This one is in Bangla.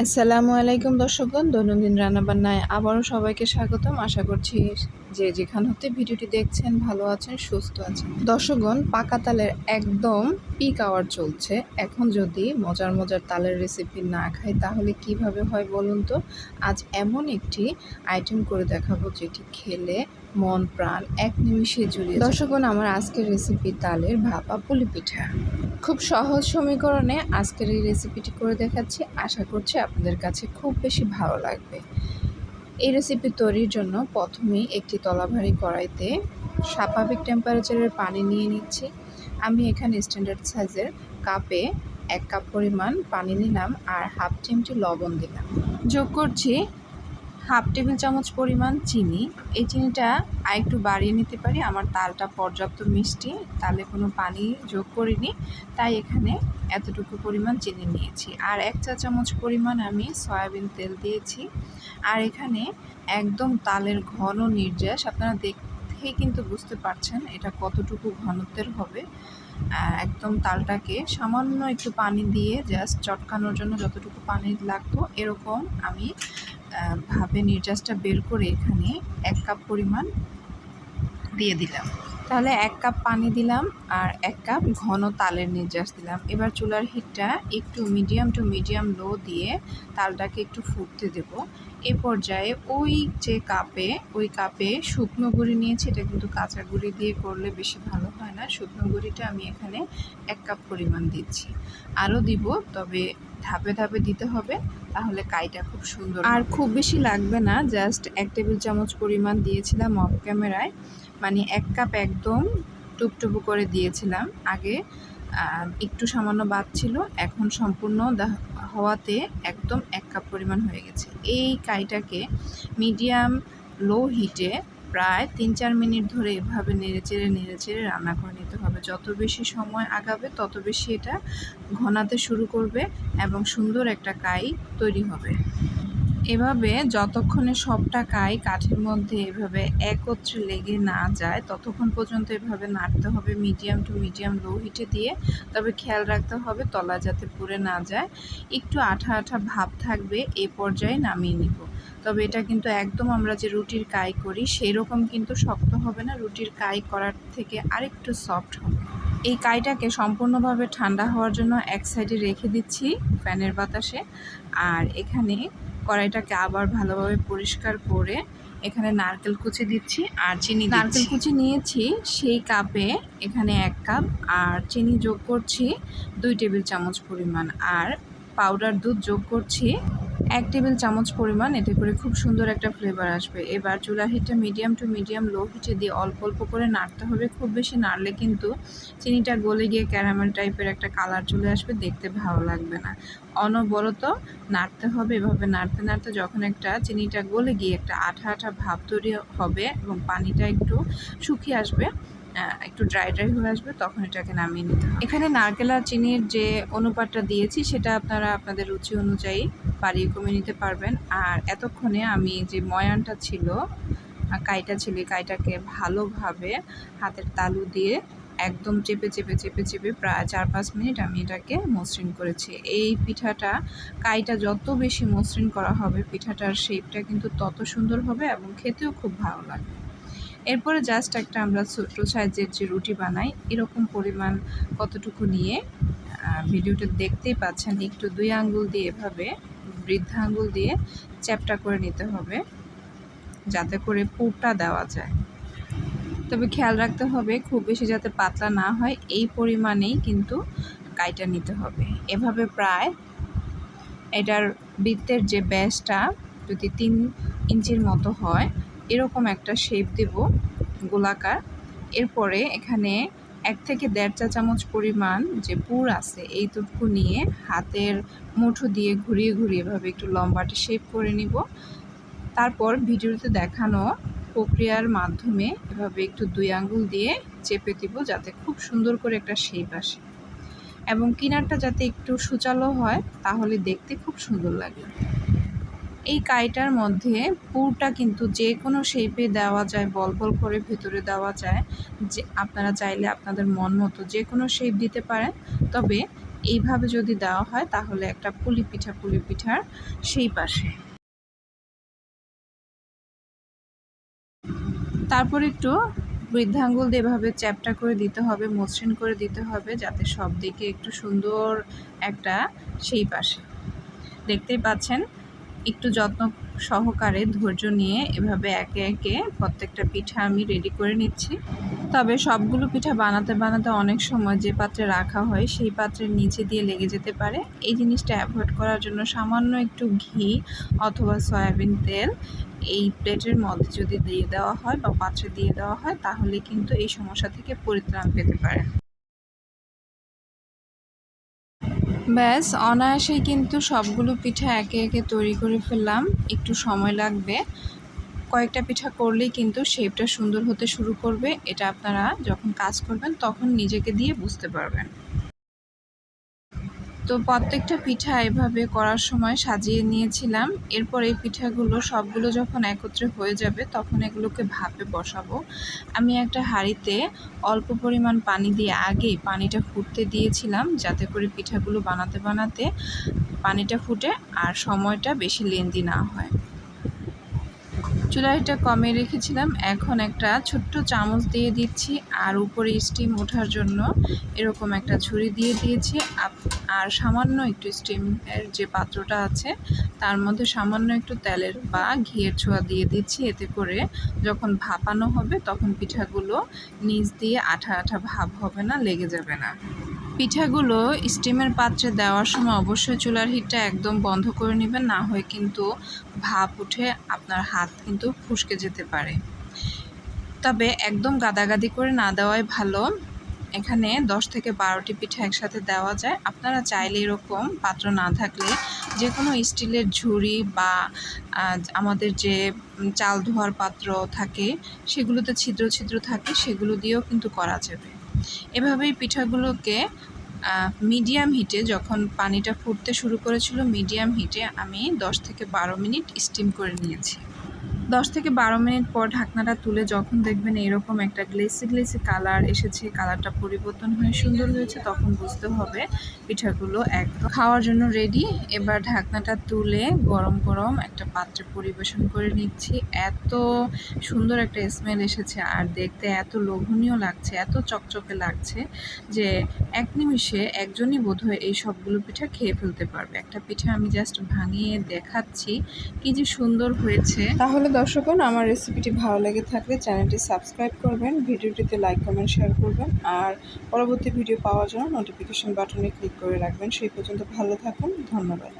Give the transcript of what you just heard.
আসসালামু আলাইকুম দর্শকগণ, দৈনন্দিন রান্নাবান্নায় আবারও সবাইকে স্বাগতম। আশা করছি যে যেখান হতে ভিডিওটি দেখছেন, ভালো আছেন, সুস্থ আছেন। দর্শকগণ, পাকা তালের একদম পিক আওয়ার চলছে। এখন যদি মজার মজার তালের রেসিপি না খাই, তাহলে কীভাবে হয় বলুন তো? আজ এমন একটি আইটেম করে দেখাবো, যেটি খেলে মন, প্রাণ এক নিমিষে জুড়িয়ে দর্শকগণ, আমার আজকের রেসিপি তালের ভাপা পুলি পিঠা। খুব সহজ সমীকরণে আজকের এই রেসিপিটি করে দেখাচ্ছি। আশা করছি আপনাদের কাছে খুব বেশি ভালো লাগবে। এই রেসিপি তৈরির জন্য প্রথমেই একটি তলাভারী কড়াইতে স্বাভাবিক টেম্পারেচারের পানি নিয়ে নিচ্ছি। আমি এখানে স্ট্যান্ডার্ড সাইজের কাপে এক কাপ পরিমাণ পানি নিলাম আর হাফ চিমটি লবণ দিলাম। যোগ করছি হাফ টেবিল চামচ পরিমাণ চিনি। এই চিনিটা আর একটু বাড়িয়ে নিতে পারি। আমার তালটা পর্যাপ্ত মিষ্টি, তালে কোনো পানি যোগ করিনি। তাই এখানে এতটুকু পরিমাণ চিনি নিয়েছি। আর এক চা চামচ পরিমাণ আমি সয়াবিন তেল দিয়েছি। আর এখানে একদম তালের ঘন নির্যাস, আপনারা দেখতেই কিন্তু বুঝতে পারছেন এটা কতটুকু ঘনত্বের হবে। একদম তালটাকে সামান্য একটু পানি দিয়ে জাস্ট চটকানোর জন্য যতটুকু পানি লাগতো এরকম আমি ভাবে নির্যাসটা বের করে এখানে এক কাপ পরিমাণ দিয়ে দিলাম। তাহলে এক কাপ পানি দিলাম আর এক কাপ ঘন তালের নির্যাস দিলাম। এবার চুলার হিটটা একটু মিডিয়াম টু মিডিয়াম লো দিয়ে তালটাকে একটু ফুটতে দেব। এ পর্যায়ে ওই যে কাপে ওই কাপে শুকনো গুঁড়ি নিয়েছি। এটা কিন্তু কাঁচা গুঁড়ি দিয়ে করলে বেশি ভালো হয় না। শুকনো গুঁড়িটা আমি এখানে এক কাপ পরিমাণ দিচ্ছি। আরও দিব তবে ধাপে ধাপে দিতে হবে তাহলে কাইটা খুব সুন্দর আর খুব বেশি লাগবে না জাস্ট এক টেবিল চামচ পরিমাণ দিয়েছিলাম অফ ক্যামেরায় মানে এক কাপ একদম টুপটুপু করে দিয়েছিলাম। আগে একটু সামান্য বাদ ছিল। এখন সম্পূর্ণ হওয়াতে একদম এক কাপ পরিমাণ হয়ে গেছে। এই কাইটাকে মিডিয়াম লো হিটে প্রায় তিন চার মিনিট ধরে এভাবে নেড়েচেড়ে নেড়েচেড়ে রান্না করে নিতে হবে। যত বেশি সময় আগাবে, তত বেশি এটা ঘনাতে শুরু করবে এবং সুন্দর একটা কাই তৈরি হবে। এভাবে যতক্ষণে সবটা কাই কাঠের মধ্যে এভাবে একত্রে লেগে না যায়, ততক্ষণ পর্যন্ত এভাবে নাড়তে হবে মিডিয়াম টু মিডিয়াম লো হিটে দিয়ে। তবে খেয়াল রাখতে হবে তলা যাতে পুড়ে না যায়। একটু আঠা আঠা ভাব থাকবে, এ পর্যায়ে নামিয়ে নিব। তবে এটা কিন্তু একদম আমরা যে রুটির কাই করি সেই রকম কিন্তু শক্ত হবে না, রুটির কাই করার থেকে আরেকটু সফট হবে। এই কাইটাকে সম্পূর্ণভাবে ঠান্ডা হওয়ার জন্য এক সাইডে রেখে দিচ্ছি ফ্যানের বাতাসে। আর এখানে কড়াইটাকে আবার ভালোভাবে পরিষ্কার করে এখানে নারকেল কুচি দিচ্ছি আর চিনি নারকেল কুচি নিয়েছি, সেই কাপে এখানে এক কাপ আর চিনি যোগ করছি দুই টেবিল চামচ পরিমাণ। আর পাউডার দুধ যোগ করছি এক টেবিল চামচ পরিমাণ, এতে করে খুব সুন্দর একটা ফ্লেভার আসবে। এবার চুলার হিটটা মিডিয়াম টু মিডিয়াম লো হিটে দিয়ে অল্প অল্প করে নাড়তে হবে। খুব বেশি নাড়লে কিন্তু চিনিটা গলে গিয়ে ক্যারামেল টাইপের একটা কালার চলে আসবে, দেখতে ভালো লাগবে না। অনবরত নাড়তে হবে। এভাবে নাড়তে নাড়তে যখন একটা চিনিটা গলে গিয়ে একটা আঠা আঠা ভাব তৈরি হবে এবং পানিটা একটু শুকিয়ে আসবে একটু ড্রাই ড্রাই হয়ে আসবে, তখন এটাকে নামিয়ে নিতে হবে। এখানে নারকেল আর চিনির যে অনুপাতটা দিয়েছি, সেটা আপনারা আপনাদের রুচি অনুযায়ী বাড়িয়ে কমে নিতে পারবেন। আর এতক্ষণে আমি যে ময়ানটা ছিল কাইটা ছিল কাইটাকে ভালোভাবে হাতের তালু দিয়ে একদম চেপে চেপে চেপে চেপে প্রায় চার পাঁচ মিনিট আমি এটাকে মসৃণ করেছি। এই পিঠাটা, কাইটা যত বেশি মসৃণ করা হবে, পিঠাটার শেপটা কিন্তু তত সুন্দর হবে এবং খেতেও খুব ভালো লাগবে। এরপরে জাস্ট একটা আমরা ছোটো সাইজের যে রুটি বানাই, এরকম পরিমাণ কতটুকু নিয়ে ভিডিওটা দেখতেই পাচ্ছেন, একটু দুই আঙ্গুল দিয়ে এভাবে বৃদ্ধা আঙ্গুল দিয়ে চ্যাপটা করে নিতে হবে, যাতে করে পুরটা দেওয়া যায়। তবে খেয়াল রাখতে হবে, খুব বেশি যাতে পাতলা না হয়, এই পরিমাণেই কিন্তু কাইটা নিতে হবে। এভাবে প্রায় এটার বৃত্তের যে ব্যাসটা যদি তিন ইঞ্চির মতো হয় এরকম একটা শেপ দেব গোলাকার। এরপরে এখানে এক থেকে দেড় চা চামচ পরিমাণ যে পুর আছে, এই এইটুকু নিয়ে হাতের মুঠো দিয়ে ঘুরিয়ে ঘুরিয়ে এভাবে একটু লম্বাটে শেপ করে নিব। তারপর ভিডিওতে দেখানো প্রক্রিয়ার মাধ্যমে এভাবে একটু দুই আঙ্গুল দিয়ে চেপে দিব যাতে খুব সুন্দর করে একটা শেপ আসে। এবং কিনারটা যাতে একটু সুচালো হয়, তাহলে দেখতে খুব সুন্দর লাগে এই কাইটার মধ্যে পুরটা কিন্তু যে কোনো শেপে দেওয়া যায় বল বল করে ভেতরে দেওয়া যায়। যে আপনারা চাইলে আপনাদের মন মতো যে কোনো শেপ দিতে পারেন। তবে এইভাবে যদি দেওয়া হয়, তাহলে একটা পুলি পিঠা, পুলি পিঠার সেই পাশে তারপর একটু বৃদ্ধাঙ্গুল দিয়ে এভাবে চ্যাপটা করে দিতে হবে, মসৃণ করে দিতে হবে, যাতে সব দিকে একটু সুন্দর একটা সেই পাশে দেখতেই পাচ্ছেন একটু যত্ন সহকারে ধৈর্য নিয়ে এভাবে একে একে প্রত্যেকটা পিঠা আমি রেডি করে নিচ্ছি। তবে সবগুলো পিঠা বানাতে বানাতে অনেক সময় যে পাত্রে রাখা হয় সেই পাত্রের নিচে দিয়ে লেগে যেতে পারে। এই জিনিসটা অ্যাভয়েড করার জন্য সামান্য একটু ঘি অথবা সয়াবিন তেল এই প্লেটের মধ্যে যদি দিয়ে দেওয়া হয় বা পাত্রে দিয়ে দেওয়া হয় তাহলে কিন্তু এই সমস্যা থেকে পরিত্রাণ পেতে পারে। ব্যাস, অনায়াসেই কিন্তু সবগুলো পিঠা একে একে তৈরি করে ফেললাম। একটু সময় লাগবে। কয়েকটা পিঠা করলেই কিন্তু শেপটা সুন্দর হতে শুরু করবে। এটা আপনারা যখন কাজ করবেন, তখন নিজেকে দিয়ে বুঝতে পারবেন। তো প্রত্যেকটা পিঠা এভাবে করার সময় সাজিয়ে নিয়েছিলাম। এরপর এই পিঠাগুলো সবগুলো যখন একত্রে হয়ে যাবে, তখন এগুলোকে ভাপে বসাবো। আমি একটা হাঁড়িতে অল্প পরিমাণ পানি দিয়ে আগেই পানিটা ফুটতে দিয়েছিলাম, যাতে করে পিঠাগুলো বানাতে বানাতে পানিটা ফুটে আর সময়টা বেশি লেন্দি না হয়। চুলাইটা কমে রেখেছিলাম। এখন একটা ছোট্ট চামচ দিয়ে দিচ্ছি আর উপরে স্টিম ওঠার জন্য এরকম একটা ঝুড়ি দিয়ে দিয়েছি। আর সামান্য একটু স্টিমের যে পাত্রটা আছে, তার মধ্যে সামান্য একটু তেলের বা ঘিয়ের ছোঁয়া দিয়ে দিচ্ছি। এতে করে যখন ভাপানো হবে, তখন পিঠাগুলো নিচ দিয়ে আঠা আঠা ভাব হবে না, লেগে যাবে না। পিঠাগুলো স্টিমের পাত্রে দেওয়ার সময় অবশ্যই চুলার হিটটা একদম বন্ধ করে নেবেন। না হয় কিন্তু ভাপ উঠে আপনার হাত কিন্তু ফুসকে যেতে পারে। তবে একদম গাদাগাদি করে না দেওয়াই ভালো। এখানে দশ থেকে বারোটি পিঠা একসাথে দেওয়া যায়। আপনারা চাইলে এরকম পাত্র না থাকলে যে কোনো স্টিলের ঝুড়ি বা আমাদের যে চাল ধোয়ার পাত্র থাকে, সেগুলোতে ছিদ্র ছিদ্র থাকে, সেগুলো দিয়েও কিন্তু করা যাবে। এভাবেই পিঠাগুলোকে মিডিয়াম হিটে যখন পানিটা ফুটতে শুরু করেছিল, মিডিয়াম হিটে আমি দশ থেকে বারো মিনিট স্টিম করে নিয়েছি। দশ থেকে বারো মিনিট পর ঢাকনাটা তুলে যখন দেখবেন এরকম একটা গ্লেসি গ্লেসি কালার এসেছে কালারটা পরিবর্তন হয়ে সুন্দর হয়েছে, তখন বুঝতে হবে পিঠাগুলো একদম খাওয়ার জন্য রেডি এবার ঢাকনাটা তুলে গরম গরম একটা পাত্রে পরিবেশন করে নিচ্ছি। এত সুন্দর একটা স্মেল এসেছে আর দেখতে এত লোভনীয় লাগছে, এত চকচকে লাগছে যে এক নিমিষে একজনই বোধহয় এই সবগুলো পিঠা খেয়ে ফেলতে পারবে। একটা পিঠা আমি জাস্ট ভাঙিয়ে দেখাচ্ছি, কি যে সুন্দর হয়েছে। তাহলে দর্শকগণ, আমার রেসিপিটি ভালো লেগে থাকলে চ্যানেলটি সাবস্ক্রাইব করবেন, ভিডিওটিতে লাইক কমেন্ট শেয়ার করবেন, আর পরবর্তী ভিডিও পাওয়ার জন্য নোটিফিকেশন বাটনে ক্লিক করে রাখবেন। সেই পর্যন্ত ভালো থাকুন, ধন্যবাদ।